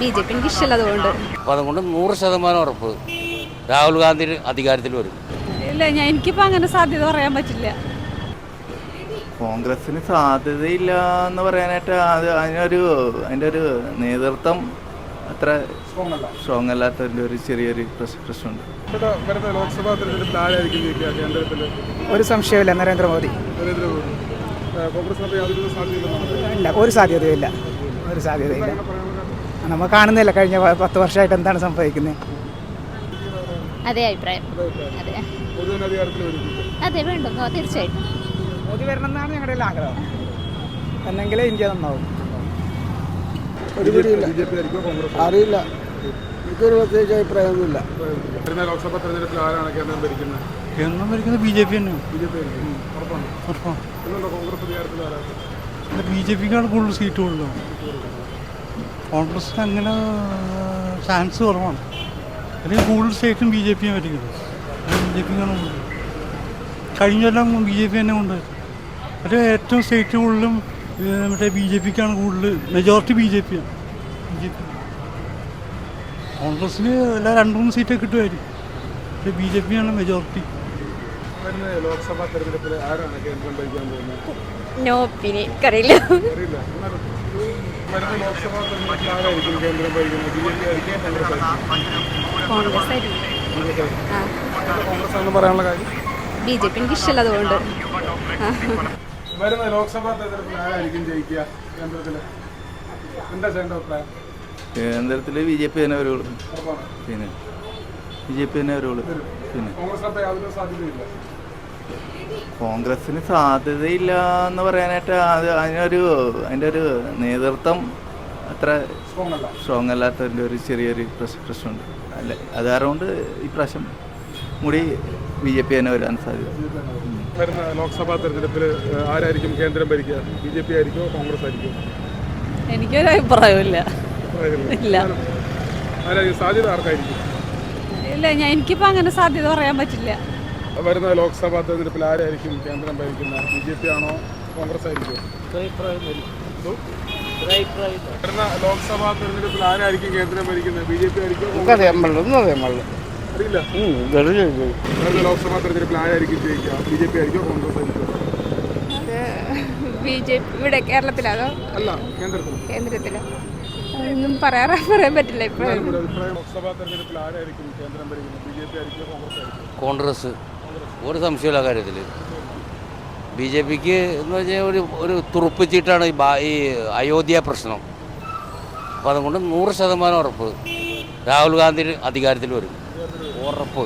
B J P എനിക്ക് ഇഷ്ടമല്ല അതുകൊണ്ട് അപ്പോൾ അതുകൊണ്ട് നൂറ് ശതമാനം ഉറപ്പ് രാഹുൽ ഗാന്ധി അധികാരത്തിൽ വരും. ഇല്ല ഞാൻ എനിക്കിപ്പോൾ അങ്ങനെ സാധ്യത പറയാൻ പറ്റില്ല. കോൺഗ്രസിന് സാധ്യതയില്ല എന്ന് പറയാനായിട്ട് അത് അതിനൊരു അതിന്റെ ഒരു നേതൃത്വം അത്ര സ്ട്രോങ് അല്ലാത്തതിന്റെ ഒരു ചെറിയൊരു പ്രശ്- പ്രശ്നമുണ്ട്. ഇവിടെ വരുന്ന ലോക്സഭാ തെരഞ്ഞെടുപ്പിൽ ആരായിരിക്കും ജയിക്കുക കേന്ദ്രത്തിൽ ഒരു സംശയമില്ല നരേന്ദ്രമോദി. നരേന്ദ്രമോദി. യാതൊരു ഒരു സാധ്യതയില്ല ഒരു സാധ്യതയില്ല. നമ്മൾ കാണുന്നില്ല. കഴിഞ്ഞ പത്ത് വർഷമായിട്ട് എന്താണ് സംഭവിക്കുന്നത് അതേ അഭിപ്രായം. അതെ. അതെ വേണ്ടു. തീർച്ചയായിട്ടും. മോദി വരണം എന്നാണ് ഞങ്ങളുടെ ആഗ്രഹം. എന്നെങ്കിലേ ഇന്ത്യ നന്നാവും. അറിയില്ല. എനിക്കൊരു പ്രത്യേകിച്ച് അഭിപ്രായമൊന്നുമില്ല. ലോക്സഭാ തെരഞ്ഞെടുപ്പിൽ ആരാണ് കേന്ദ്രം ഭരിക്കുന്നത്? കേന്ദ്രം ഭരിക്കുന്നത് ബി ജെ പി തന്നെയാണ് B J P Congress B J പിക്കാണ് കൂടുതൽ സീറ്റ് കൂടുതലും കോൺഗ്രസിന് അങ്ങനെ ചാൻസ് കുറവാണ്. അല്ലെങ്കിൽ കൂടുതൽ സ്റ്റേറ്റും ബി ജെ പിയും ഭരിക്കുന്നത് ബി ജെ പി കഴിഞ്ഞ കൊല്ലം ബി ജെ പി തന്നെ ഉണ്ട് അത് ഏറ്റവും സ്റ്റേറ്റ് കൂടുതലും മറ്റേ ബി ജെ പിക്കാണ് കൂടുതൽ മെജോറിറ്റി ബി ജെ പിയാണ് ബി ജെ പി. കോൺഗ്രസ്സിന് എല്ലാ രണ്ട് മൂന്ന് സീറ്റൊക്കെ കിട്ടുമായിരിക്കും. പക്ഷേ ബി ജെ പിയാണ് മെജോറിറ്റി ലോക്സഭാ തെരഞ്ഞെടുപ്പിൽ ആരാണ് കേന്ദ്രം ഭരിക്കാൻ പോകുന്നത്? നോ എനിക്കറിയില്ല. വരുന്ന ലോക്സഭാ തെരഞ്ഞെടുപ്പിൽ ആരായിരിക്കും കേന്ദ്രം ഭരിക്കുന്നത്? ബി ജെ പി ആയിരിക്കും കോൺഗ്രസ് ആയിരിക്കും പറയാനുള്ള കാര്യം? ബി ജെ പി എനിക്ക് ഇഷ്ടമല്ല അതുകൊണ്ട്. വരുന്ന ലോക്സഭാ തെരഞ്ഞെടുപ്പിൽ ആരായിരിക്കും ജയിക്കുക കേന്ദ്രത്തിൽ എന്താ ചേട്ടന്റെ അഭിപ്രായം? കേന്ദ്രത്തിൽ ബി ജെ പി തന്നെ വരുള്ളൂ. പിന്നെ ബി ജെ പി തന്നെ വരുള്ളൂ. പിന്നെ. യാതൊരു സാധ്യതയില്ല കോൺഗ്രസിന് സാധ്യതയില്ല എന്ന് പറയാനായിട്ട് അത് അതിനൊരു അതിന്റെ ഒരു നേതൃത്വം അത്ര സ്ട്രോങ് അല്ല സ്ട്രോങ് അല്ലാത്തതിന്റെ ഒരു ചെറിയൊരു പ്രശ്- പ്രശ്നമുണ്ട്. അല്ല അത് കാരണം ഈ പ്രാവശ്യം കൂടി ബി ജെ പി തന്നെ വരാൻ സാധ്യത. വരുന്ന ലോക്സഭാ തെരഞ്ഞെടുപ്പിൽ ആരായിരിക്കും കേന്ദ്രം ഭരിക്കുക? ബി ജെ പി ആയിരിക്കുമോ കോൺഗ്രസ് ആയിരിക്കും? എനിക്കൊരു അഭിപ്രായമില്ല. ഇല്ല. സാധ്യത ആർക്കായിരിക്കും? ഇല്ല ഞാൻ എനിക്കിപ്പോൾ അങ്ങനെ സാധ്യത പറയാൻ പറ്റില്ല. വരുന്ന ലോക്സഭാ തെരഞ്ഞെടുപ്പിൽ ആരായിരിക്കും കേന്ദ്രം ഭരിക്കുന്നത് ബി ജെ പി ആണോ? കോൺഗ്രസ് ആയിരിക്കും? വരുന്ന ലോക്സഭാ തെരഞ്ഞെടുപ്പിൽ ആരായിരിക്കും കേന്ദ്രം ഭരിക്കുന്നത്? ബി ജെ പി ആയിരിക്കും നമുക്കറിയാൻ പാടില്ല ഒന്നും അറിയാൻ പാടില്ല അറിയില്ല. വരുന്ന ലോക്സഭാ തെരഞ്ഞെടുപ്പിൽ ആരായിരിക്കും ജയിക്കുക? ബി ജെ പി ആയിരിക്കും കോൺഗ്രസ് ആയിരിക്കും ബി ജെ പി ഇവിടെ കേരളത്തിലാണോ? അല്ല കേന്ദ്രത്തിൽ കേന്ദ്രത്തിലോ. ഒന്നും പറയാറ പറയാൻ പറ്റില്ല ഇപ്പൊ ലോക്സഭാ തെരഞ്ഞെടുപ്പിൽ ആരായിരിക്കും കേന്ദ്രം ഭരിക്കുന്നത്? ബി ജെ പി ആയിരിക്കും കോൺഗ്രസ് ആയിരിക്കും കോൺഗ്രസ്. ഒരു സംശയമില്ല കാര്യത്തിൽ. ബി ജെ പിക്ക് എന്ന് വെച്ചാൽ ഒരു ഒരു തുറുപ്പിച്ചിട്ടാണ് ഈ ഈ അയോധ്യ പ്രശ്നം. അപ്പോൾ അതുകൊണ്ട് നൂറ് ശതമാനം ഉറപ്പ്. രാഹുൽ ഗാന്ധി അധികാരത്തിൽ വരും. ഉറപ്പ്.